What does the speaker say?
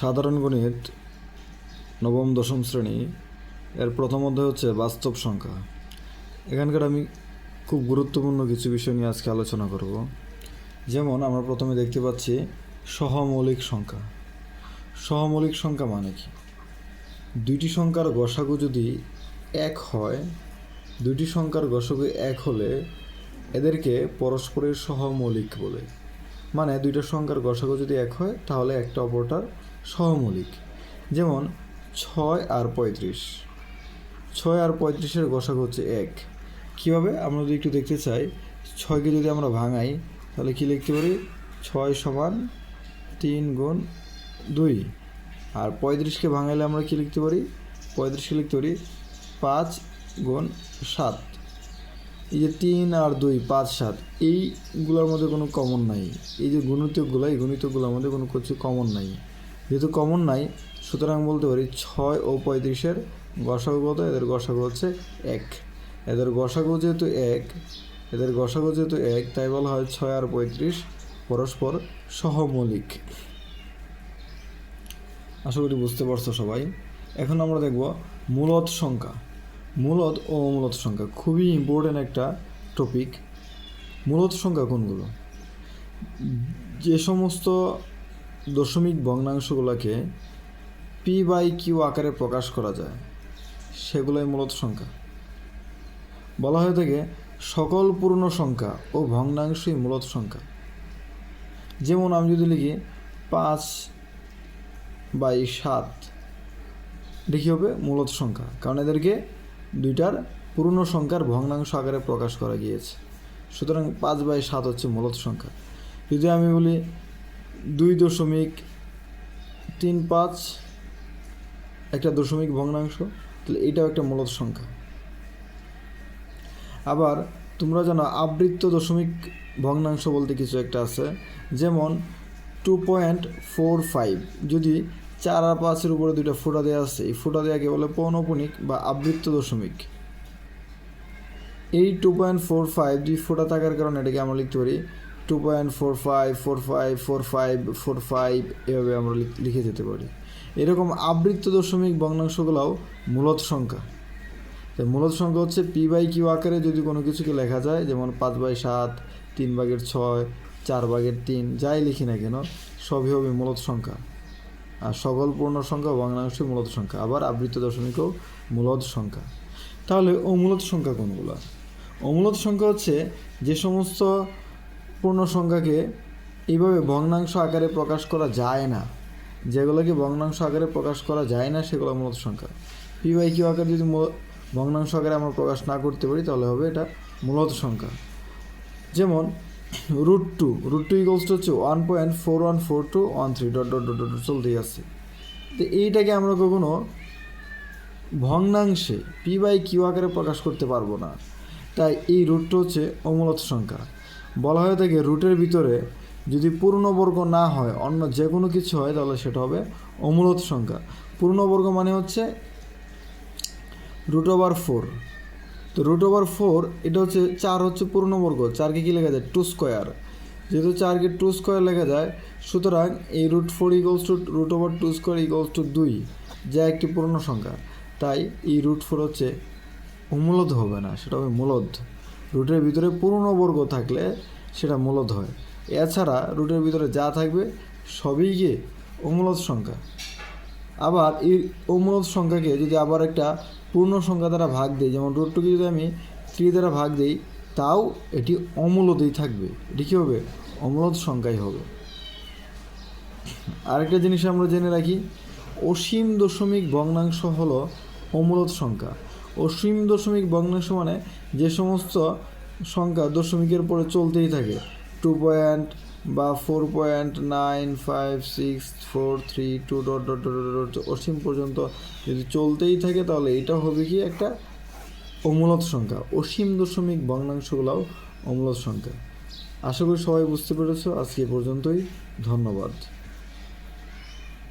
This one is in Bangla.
সাধারণ গণিত নবম, দশম শ্রেণি, এর প্রথম অধ্যায় হচ্ছে বাস্তব সংখ্যা। এখানকার আমি খুব গুরুত্বপূর্ণ কিছু বিষয় নিয়ে আজকে আলোচনা করব। যেমন আমরা প্রথমে দেখতে পাচ্ছি সহমৌলিক সংখ্যা। সহমৌলিক সংখ্যা মানে কি? দুইটি সংখ্যার গসাগু যদি এক হয়, দুইটি সংখ্যার গসাগু এক হলে এদেরকে পরস্পরের সহমৌলিক বলে। মানে দুইটা সংখ্যার গসাগু যদি এক হয়, তাহলে একটা অপরটার সহমৌলিক যেমন ছয় আর পঁয়ত্রিশ। ছয় আর পঁয়ত্রিশের গসাগু হচ্ছে এক। কীভাবে? আমরা যদি একটু দেখতে চাই, ছয়কে যদি আমরা ভাঙাই, তাহলে কি লিখতে পারি? ছয় সমান তিন গুণ দুই। আর পঁয়ত্রিশকে ভাঙাইলে আমরা কি লিখতে পারি? পঁয়ত্রিশকে লিখতে পারি পাঁচ গুণ সাত। এই যে তিন আর দুই, পাঁচ, সাত, এইগুলোর মধ্যে কোনো কমন নাই। এই যে গুণিতকগুলো, এই গুণিতকগুলোর মধ্যে কোনো কিছু কমন নাই। যেহেতু কমন নাই, সুতরাং বলতে পারি ছয় ও পঁয়ত্রিশের গসাগু কত? এদের গসাগু হচ্ছে এক। এদের গসাগু যেহেতু এক, এদের গসাগু যেহেতু এক, তাই বলা হয় ছয় আর পঁয়ত্রিশ পরস্পর সহমৌলিক। আশা করি বুঝতে পারছ সবাই। এখন আমরা দেখব মূলত সংখ্যা। মূলত ও অমূলত সংখ্যা, খুবই ইম্পর্টেন্ট একটা টপিক মূলত সংখ্যা কোনগুলো? যে সমস্ত দশমিক ভগ্নাংশগুলোকে পি বাই কিউ আকারে প্রকাশ করা যায়। সেগুলোই মূলত সংখ্যা। বলা হয়ে থাকে সকল পূর্ণ সংখ্যা ও ভগ্নাংশই মূলত সংখ্যা। যেমন আমি যদি লিখি পাঁচ বাই সাত, দেখি হবে মূলত সংখ্যা। কারণ এদেরকে দুইটার পূর্ণ সংখ্যার ভগ্নাংশ আকারে প্রকাশ করা গিয়েছে। সুতরাং পাঁচ বাই সাত হচ্ছে মূলত সংখ্যা। যদি আমি বলি দুই দশমিক তিন পাঁচ একটা দশমিক ভগ্নাংশ, তাহলে এটাও একটা মূলত সংখ্যা। আবার তোমরা জানো আবৃত্ত দশমিক ভগ্নাংশ বলতে কিছু একটা আছে, যেমন টু পয়েন্ট ফোর ফাইভ যদি চার আর পাঁচের উপরে দুইটা ফোঁটা দেওয়া আছে, এই ফোঁটা দেওয়াকে বলে পৌনপুনিক বা আবৃত্ত দশমিক। এই টু পয়েন্ট ফোর ফাইভ দুই ফোঁটা থাকার কারণে এটাকে আমরা লিখতে পারি two point four five four five four five four five এভাবে আমরা লিখে যেতে পারি। এরকম আবৃত্ত দশমিক ভগ্নাংশগুলোও মূলত সংখ্যা। তো মূলত সংখ্যা হচ্ছে পি বাই কিউ আকারে যদি কোনো কিছুকে লেখা যায়, যেমন পাঁচ বাই সাত, তিন ভাগের ছয়, চার ভাগের তিন, যাই লিখি না কেন, সবই হবে মূলত সংখ্যা। আর সকল পূর্ণ সংখ্যা ভগ্নাংশই মূলত সংখ্যা, আবার আবৃত্ত দশমিকও মূলত সংখ্যা। তাহলে অমূলত সংখ্যা কোনগুলো? অমূলত সংখ্যা হচ্ছে যে সমস্ত পূর্ণ সংখ্যাকে এইভাবে ভগ্নাংশ আকারে প্রকাশ করা যায় না। যেগুলোকে ভগ্নাংশ আকারে প্রকাশ করা যায় না, সেগুলো মূলত সংখ্যা। পি বাই কিউ আকারে যদি ভগ্নাংশ আকারে আমরা প্রকাশ না করতে পারি, তাহলে হবে এটা মূলত সংখ্যা। যেমন root two root two equals two হচ্ছে one point four one four two one three dot dot dot dot চলতেই আছে। তো এইটাকে আমরা কখনো ভগ্নাংশে পি বাই কিউ আকারে প্রকাশ করতে পারব না। তাই এই রুটটা হচ্ছে অমূলত সংখ্যা। বলা হয়ে থাকে রুটের ভিতরে যদি পূর্ণবর্গ না হয়, অন্য যে কোনো কিছু হয়, তাহলে সেটা হবে অমূলত সংখ্যা। পূর্ণবর্গ মানে হচ্ছে রুট ওভার ফোর তো রুট ওভার ফোর এটা হচ্ছে চার হচ্ছে পূর্ণবর্গ, চারকে কী লেখা যায়? টু স্কোয়ার যেহেতু চারকে টু স্কোয়ার লেখা যায়, সুতরাং এই root four equals two root over two square equals two দুই যা একটি পূর্ণ সংখ্যা। তাই এই রুট ফোর হচ্ছে অমূলদ হবে না, সেটা হবে মূলদ। রুটের ভিতরে পুরনো বর্গ থাকলে সেটা মূলত হয়। এছাড়া রুটের ভিতরে যা থাকবে সবই গিয়ে অমূলত সংখ্যা। আবার এই অমূলদ সংখ্যাকে যদি আবার একটা পূর্ণ সংখ্যা দ্বারা ভাগ দিই, যেমন রুট টুকে যদি আমি থ্রি দ্বারা ভাগ দিই, তাও এটি অমূলদেই থাকবে। এটি কী হবে? অমূলদ সংখ্যাই হবে। আরেকটা জিনিস আমরা জেনে রাখি, অসীম দশমিক ভগ্নাংশ হলো অমূলত সংখ্যা। অসীম দশমিক ভগ্নাংশ মানে যে সমস্ত সংখ্যা দশমিকের পরে চলতেই থাকে টু পয়েন্ট বা four point nine five six four three two dot dot dot dot অসীম পর্যন্ত যদি চলতেই থাকে তাহলে এটা হবে কি একটা অমূলত সংখ্যা, অসীম দশমিক ভগ্নাংশগুলোও অমূলত সংখ্যা। আশা করি সবাই বুঝতে পেরেছ, আজকে পর্যন্তই, ধন্যবাদ।